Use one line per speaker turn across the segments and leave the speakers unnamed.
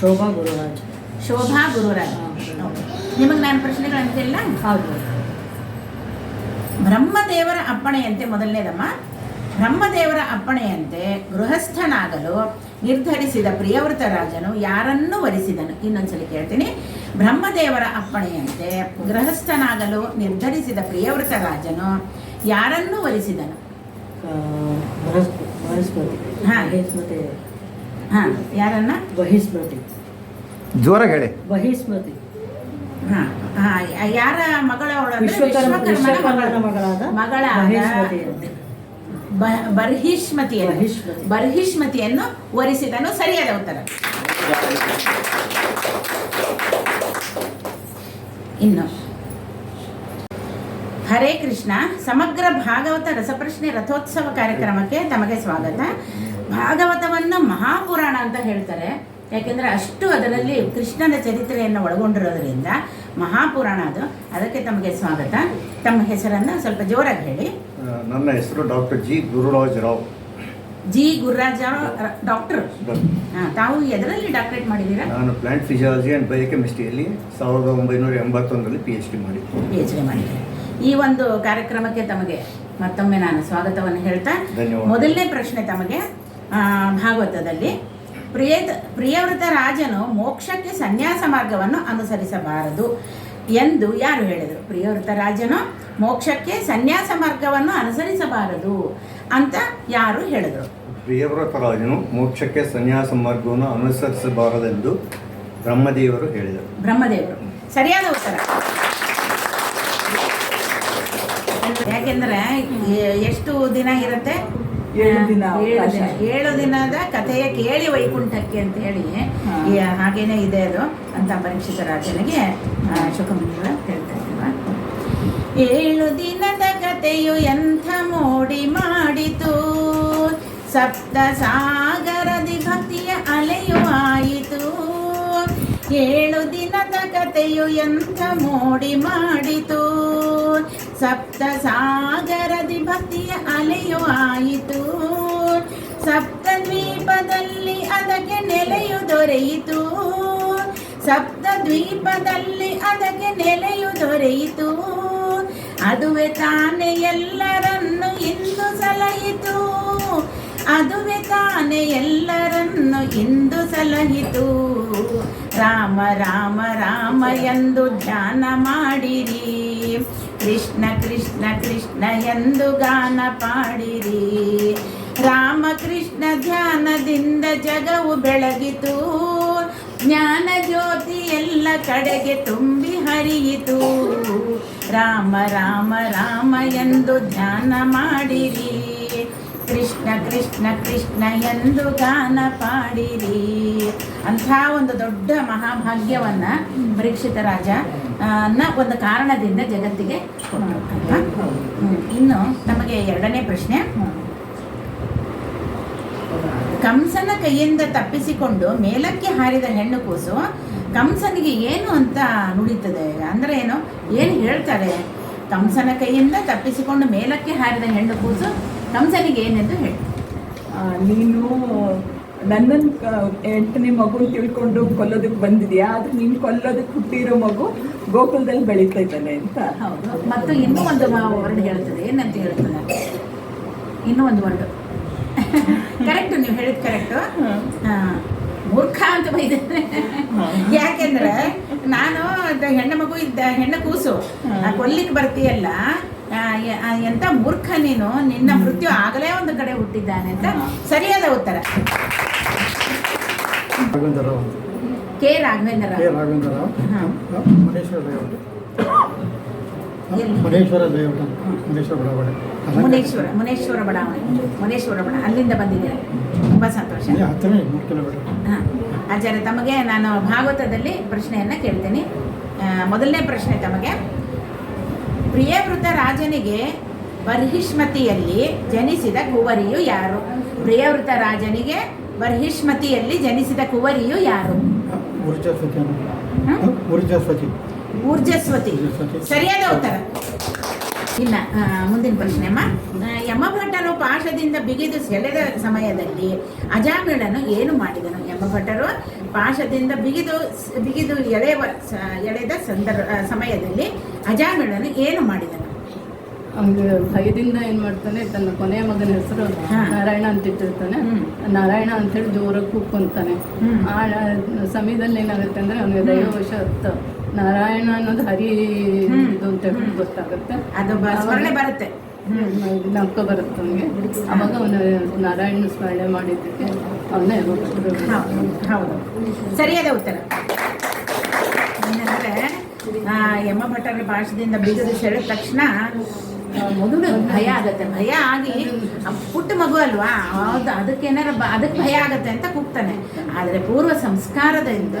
ಶೋಭಾ ಗುರುರಾಜ್.
ಶೋಭಾ ಗುರುರಾಜ್. ನಿಮಗೆ ನಾನು ಪ್ರಶ್ನೆಗಳನ್ನು ಕೇಳಿಲ್ಲ
ಹೌದು.
ಬ್ರಹ್ಮದೇವರ ಅಪ್ಪಣೆಯಂತೆ ಮೊದಲನೇದಮ್ಮ. ಬ್ರಹ್ಮದೇವರ ಅಪ್ಪಣೆಯಂತೆ ಗೃಹಸ್ಥನಾಗಲು ನಿರ್ಧರಿಸಿದ ಪ್ರಿಯವೃತ ರಾಜನು ಯಾರನ್ನು ವರಿಸಿದನು? ಇನ್ನೊಂದ್ಸಲಿ ಕೇಳ್ತೀನಿ. ಬ್ರಹ್ಮದೇವರ ಅಪ್ಪಣೆಯಂತೆ ಗೃಹಸ್ಥನಾಗಲು ನಿರ್ಧರಿಸಿದ ಪ್ರಿಯವೃತ ರಾಜನು ಯಾರನ್ನು ವರಿಸಿದನು?
ಆ, ಹಾಂ. ಬೃಹಸ್ಪತಿ.
ಹಾ. ಯಾರನ್ನ?
ಬಹಿಸ್ಮೃತಿ
ಜೋರಾಗಿ ಹೇಳಿ.
ಬಹಿಸ್ಮೃತಿ
ಹಾ ಹಾ ಯಾರ ಮಗಳ ಮಗಳು.
ಮಗಳಾದ
ಬ- ಬರ್ಹಿಷ್ಮತಿಯನ್ನು.
ಬರ್ಹಿಷ್ಮತಿ.
ಬರ್ಹಿಷ್ಮತಿಯನ್ನು ವರಿಸಿದನು ಸರಿಯಾದ ಉತ್ತರ. ಇನ್ನು ಹರೇ ಕೃಷ್ಣ ಸಮಗ್ರ ಭಾಗವತ ರಸಪ್ರಶ್ನೆ ರಥೋತ್ಸವ ಕಾರ್ಯಕ್ರಮಕ್ಕೆ ತಮಗೆ ಸ್ವಾಗತ. ಭಾಗವತವನ್ನು ಮಹಾಪುರಾಣ ಅಂತ ಹೇಳ್ತಾರೆ. ಯಾಕೆಂದ್ರೆ ಅಷ್ಟು ಅದರಲ್ಲಿ ಕೃಷ್ಣನ ಚರಿತ್ರೆಯನ್ನು ಒಳಗೊಂಡಿರೋದ್ರಿಂದ ಮಹಾಪುರಾಣ ಅದು. ಅದಕ್ಕೆ ತಮಗೆ ಸ್ವಾಗತ. ತಮ್ಮ ಹೆಸರನ್ನು ಸ್ವಲ್ಪ ಜೋರಾಗಿ ಹೇಳಿ.
ನನ್ನ ಹೆಸರು doctor G Gururaj Rao.
G Gururaja doctor. ತಾವು ಎದರಲ್ಲಿ ಡಾಕ್ಟರೇಟ್ ಮಾಡಿದ್ದೀರಾ?
ನಾನು ಪ್ಲಾಂಟ್ ಫಿಸಿಯಾಲಜಿ ಆ್ಯಂಡ್ ಬಯೋಕೆಮಿಸ್ಟ್ರಿಯಲ್ಲಿ ಸಾವಿರದ ಒಂಬೈನೂರ ಎಂಬತ್ತೊಂದರಲ್ಲಿ ಪಿ ಎಚ್ ಡಿ ಮಾಡಿ
ಪಿ ಎಚ್ ಡಿ ಮಾಡಿದ್ದೆ ಈ ಒಂದು ಕಾರ್ಯಕ್ರಮಕ್ಕೆ ತಮಗೆ ಮತ್ತೊಮ್ಮೆ ನಾನು ಸ್ವಾಗತವನ್ನು ಹೇಳ್ತಾ. ಮೊದಲನೇ ಪ್ರಶ್ನೆ ತಮಗೆ ಭಾಗವತದಲ್ಲಿ ಪ್ರಿಯ ಪ್ರಿಯವೃತ ರಾಜನು ಮೋಕ್ಷಕ್ಕೆ ಸನ್ಯಾಸ ಮಾರ್ಗವನ್ನು ಅನುಸರಿಸಬಾರದು ಎಂದು ಯಾರು ಹೇಳಿದರು? ಪ್ರಿಯವ್ರತ ರಾಜನು ಮೋಕ್ಷಕ್ಕೆ ಸನ್ಯಾಸ ಮಾರ್ಗವನ್ನು ಅನುಸರಿಸಬಾರದು ಅಂತ ಯಾರು ಹೇಳಿದರು?
ಪ್ರಿಯವ್ರತರಾಜನು ಮೋಕ್ಷಕ್ಕೆ ಸನ್ಯಾಸ ಮಾರ್ಗವನ್ನು ಅನುಸರಿಸಬಾರದೆಂದು ಬ್ರಹ್ಮದೇವರು ಹೇಳಿದರು.
ಬ್ರಹ್ಮದೇವರು. ಸರಿಯಾದ ಉತ್ತರ. ಯಾಕೆಂದ್ರೆ ಎಷ್ಟು ದಿನ ಇರುತ್ತೆ?
ಏಳು
ದಿನದ ಕಥೆಯ ಕೇಳಿ ವೈಕುಂಠಕ್ಕೆ ಅಂತ ಹೇಳಿ. ಹಾಗೇನೆ ಇದೆ ಅದು ಅಂತ ಪರೀಕ್ಷಿತ ರಾಜನಿಗೆ ಶುಕಮಂಗಳ ಹೇಳ್ತಾರೆ ಏಳು ದಿನದ ಕಥೆಯು ಎಂಥ ಮೋಡಿ ಮಾಡಿತು. ಸಪ್ತ ಸಾಗರದಿ ಭಕ್ತಿಯ ಅಲೆಯು ಆಯಿತು. ಏಳು ದಿನದ ಕಥೆಯು ಎಂಥ ಮೋಡಿ ಮಾಡಿತು. ಸಪ್ತ ಸಾಗರದಿ ಭಕ್ತಿಯ ಅಲೆಯು ಆಯಿತು. ಸಪ್ತ ದ್ವೀಪದಲ್ಲಿ ಅದಕ್ಕೆ ನೆಲೆಯು ದೊರೆಯಿತು. ಸಪ್ತ ದ್ವೀಪದಲ್ಲಿ ಅದಕ್ಕೆ ನೆಲೆಯು ದೊರೆಯಿತು. ಅದುವೆ ತಾನೇ ಎಲ್ಲರನ್ನು ಇಂದು ಸಲಹಿತು. ಅದುವೆ ತಾನೇ ಎಲ್ಲರನ್ನು ಇಂದು ಸಲಹಿತು. ರಾಮ ರಾಮ ರಾಮ ಎಂದು ಧ್ಯಾನ ಮಾಡಿರಿ. ಕೃಷ್ಣ ಕೃಷ್ಣ ಕೃಷ್ಣ ಎಂದು ಗಾನ ಪಾಡಿರಿ. ರಾಮ ಕೃಷ್ಣ ಧ್ಯಾನದಿಂದ ಜಗವು ಬೆಳಗಿತು. ಜ್ಞಾನ ಜ್ಯೋತಿ ಎಲ್ಲ ಕಡೆಗೆ ತುಂಬಿ ಹರಿಯಿತು. ರಾಮ ರಾಮ ರಾಮ ಎಂದು ಧ್ಯಾನ ಮಾಡಿರಿ. ಕೃಷ್ಣ ಕೃಷ್ಣ ಕೃಷ್ಣ ಎಂದು ಗಾನ ಪಾಡಿರಿ. ಅಂಥ ಒಂದು ದೊಡ್ಡ ಮಹಾಭಾಗ್ಯವನ್ನು ಪರೀಕ್ಷಿತ ರಾಜ ನ ಒಂದು ಕಾರಣದಿಂದ ಜಗತ್ತಿಗೆ ಇನ್ನು ನಮಗೆ ಎರಡನೇ ಪ್ರಶ್ನೆ. ಕಂಸನ ಕೈಯಿಂದ ತಪ್ಪಿಸಿಕೊಂಡು ಮೇಲಕ್ಕೆ ಹಾರಿದ ಹೆಣ್ಣು ಕೂಸು ಕಂಸನಿಗೆ ಏನು ಅಂತ ನುಡಿತದೆ? ಅಂದ್ರೆ ಏನು? ಏನು ಹೇಳ್ತಾರೆ? ಕಂಸನ ಕೈಯಿಂದ ತಪ್ಪಿಸಿಕೊಂಡು ಮೇಲಕ್ಕೆ ಹಾರಿದ ಹೆಣ್ಣು ಕೂಸು ಕಂಸನಿಗೆ ಏನೆಂದು ಹೇಳಿ.
ನೀನು ನನ್ನನ್ನು ಎಂಟನೇ ಮಗು ತಿಳ್ಕೊಂಡು ಕೊಲ್ಲೋದಕ್ಕೆ ಬಂದಿದೆಯಾ? ಆದ್ರೆ ನೀನು ಕೊಲ್ಲೋದಕ್ಕೆ ಹುಟ್ಟಿರೋ ಮಗು ಗೋಕುಲದಲ್ಲಿ ಬೆಳೀತಾ ಇದ್ದಾನೆ ಅಂತ
ಹೌದು. ಮತ್ತು ಇನ್ನೂ ಒಂದು ವರ್ಡ್ ಹೇಳ್ತದೆ. ಏನಂತ ಹೇಳ್ತದೆ? ಇನ್ನೂ ಒಂದು ವರ್ಡ್. ಕರೆಕ್ಟ್ ನೀವು ಹೇಳಿದ್ ಕರೆಕ್ಟ್ ಮೂರ್ಖ ಅಂತ ಬೈದ್ರೆ. ಯಾಕೆಂದ್ರೆ ನಾನು ಹೆಣ್ಣ ಹೆಣ್ಣು ಮಗು ಇದ್ದ ಹೆಣ್ಣು ಕೂಸು. ಆ, ಕೊಲ್ಲಿಕ್ ಬರ್ತೀಯಲ್ಲ ಎಂತ ಮೂರ್ಖ ನೀನು ನಿನ್ನ ಮೃತ್ಯು ಆಗಲೇ ಒಂದು ಕಡೆ ಹುಟ್ಟಿದ್ದಾನೆ ಅಂತ ಸರಿಯಾದ ಉತ್ತರ. K Raghavendra
K Raghavendra Rao. Maneshwara layout? Maneshwara layout ಅಂತ ಮನೇಶ್ವರ ಬಡಾವಣೆ
ಮುನೇಶ್ವರ ಮುನೇಶ್ವರ ಬಡಾವಣೆ. ಮುನೇಶ್ವರ ಬಡ ಅಲ್ಲಿಂದ ಬಂದಿದ್ದಾರೆ? ತುಂಬ ಸಂತೋಷ.
ಇಲ್ಲಿ ಹತ್ತನೇ ಮೂರು ಕಿಲೋಮೀಟರ್.
ಹಾಂ. ಆಚಾರ್ಯ ತಮಗೆ ನಾನು ಭಾಗವತದಲ್ಲಿ ಪ್ರಶ್ನೆಯನ್ನು ಕೇಳ್ತೀನಿ. ಮೊದಲನೇ ಪ್ರಶ್ನೆ ತಮಗೆ. ಪ್ರಿಯವೃತ ರಾಜನಿಗೆ ಬರ್ಹಿಷ್ಮತಿಯಲ್ಲಿ ಜನಿಸಿದ ಕುವರಿಯು ಯಾರು? ಪ್ರಿಯವೃತ ರಾಜನಿಗೆ ಬರ್ಹಿಷ್ಮತಿಯಲ್ಲಿ ಜನಿಸಿದ ಕುವರಿಯು ಯಾರು?
ಊರ್ಜಸ್ವತಿ? ಊರ್ಜಸ್ವತಿ
ಊರ್ಜಸ್ವತಿ. ಸರಿಯಾದ ಉತ್ತರ. ಇಲ್ಲ ಮುಂದಿನ ಪ್ರಶ್ನೆ ಅಮ್ಮ. ಪಾಶ ಪಾಶದಿಂದ ಬಿಗಿದು ಸೆಳೆದ ಸಮಯದಲ್ಲಿ ಅಜಾಮಿಳನು ಏನು ಮಾಡಿದನು? ಯಮಭಟ್ಟರು ಭಟ್ಟರು ಪಾಶದಿಂದ ಬಿಗಿದು ಬಿಗಿದು ಎಳೆವ ಎಳೆದ ಸಂದರ್ಭ ಸಮಯದಲ್ಲಿ ಅಜಾಮಿಳನು ಏನು ಮಾಡಿದನು?
ಅವ್ನಿಗೆ ಭಯದಿಂದ ಏನ್ ಮಾಡ್ತಾನೆ ತನ್ನ ಕೊನೆಯ ಮಗನ ಹೆಸರು ನಾರಾಯಣ ಅಂತ ಇಟ್ಟಿರ್ತಾನೆ. ನಾರಾಯಣ ಅಂತೇಳಿ ಹೇಳಿ ಕೂಗ್ಕೊಂತಾನೆ
ಕೂತ್ಕೊಂತಾನೆ.
ಆ ಸಮಯದಲ್ಲಿ ಏನಾಗುತ್ತೆ ಅಂದ್ರೆ ಅವನಿಗೆ ದೈವವಶಾತ್ ನಾರಾಯಣ ಅನ್ನೋದು ಹರಿ ಇದು ಅಂತ ಹೇಳಿ. ಗೊತ್ತಾಗುತ್ತೆ.
ಅದು ಬರುತ್ತೆ.
ಜ್ಞಾಪಕ ಬರುತ್ತೆ ಅವನಿಗೆ. ಅವಾಗ ಅವನು ನಾರಾಯಣ ಸ್ಮರಣೆ ಮಾಡಿದ್ದಕ್ಕೆ ಅವನೇ
ಹೌದು ಸರಿಯಾದ ಉತ್ತರ. ಏನಂದ್ರೆ ಆ, ಯಮ ಭಟ್ಟರ ಭಾಷದಿಂದ ಬೀಜದ ಸೆಳೆದ ತಕ್ಷಣ ಮಗುವಿಗೆ ಭಯ ಆಗತ್ತೆ. ಭಯ ಆಗಿ ಪುಟ್ಟ ಮಗು ಅಲ್ವಾ? ಹೌದು ಅದಕ್ಕೇನಾರ ಅದಕ್ಕೆ ಭಯ ಆಗತ್ತೆ ಅಂತ ಕೂಗ್ತಾನೆ. ಆದರೆ ಪೂರ್ವ ಸಂಸ್ಕಾರದಿಂದ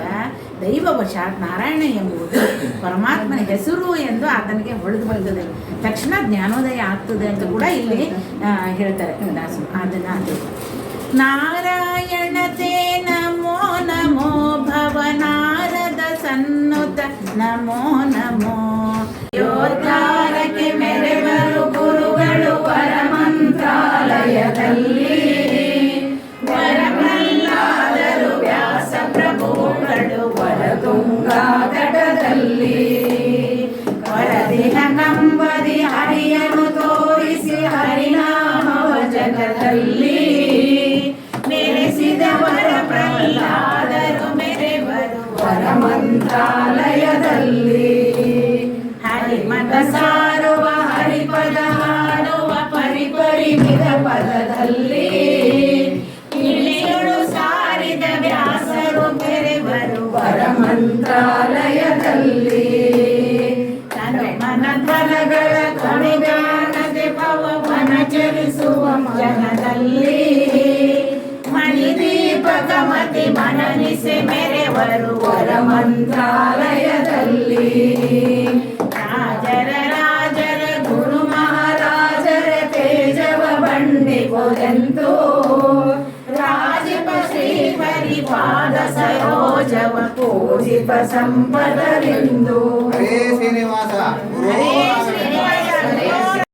ದೈವವಶಾತ್ ನಾರಾಯಣ ಎಂಬುದು ಪರಮಾತ್ಮನ ಹೆಸರು ಎಂದು ಆತನಿಗೆ ಹೊಳೆದು ಬಂದದೆ ತಕ್ಷಣ ಜ್ಞಾನೋದಯ ಆಗ್ತದೆ ಅಂತ ಕೂಡ ಇಲ್ಲಿ ಹೇಳ್ತಾರೆ. ದಾಸರು. ಅದನ್ನ ಅದು ನಾರಾಯಣತೆ ಸಾರುವ ಹರಿಪದ ಹಾಡುವ ಪರಿಪರಿಮಿತ ಪದದಲ್ಲಿ. ಇಳಿಯುಳು ಸಾರಿದ ವ್ಯಾಸರು ಮೆರೆವರು ವರ ಮಂತ್ರಾಲಯದಲ್ಲಿ. ಮನ ಧ್ವನಗಳ ಕೊನೆಗಾಣದೆ ಪವನ ಚಲಿಸುವ ಜನದಲ್ಲಿ ಮಣಿದೀಪಕ ಮತಿ ಮನನಿಸೆ ಮೆರೆವರು ವರ ಮಂತ್ರಾಲಯದಲ್ಲಿ. भोजन्तो राजपश्रीपरिपाद सरोजव पूजिप
सम्पदरिन्दो हरे श्रीनिवास
हरे श्री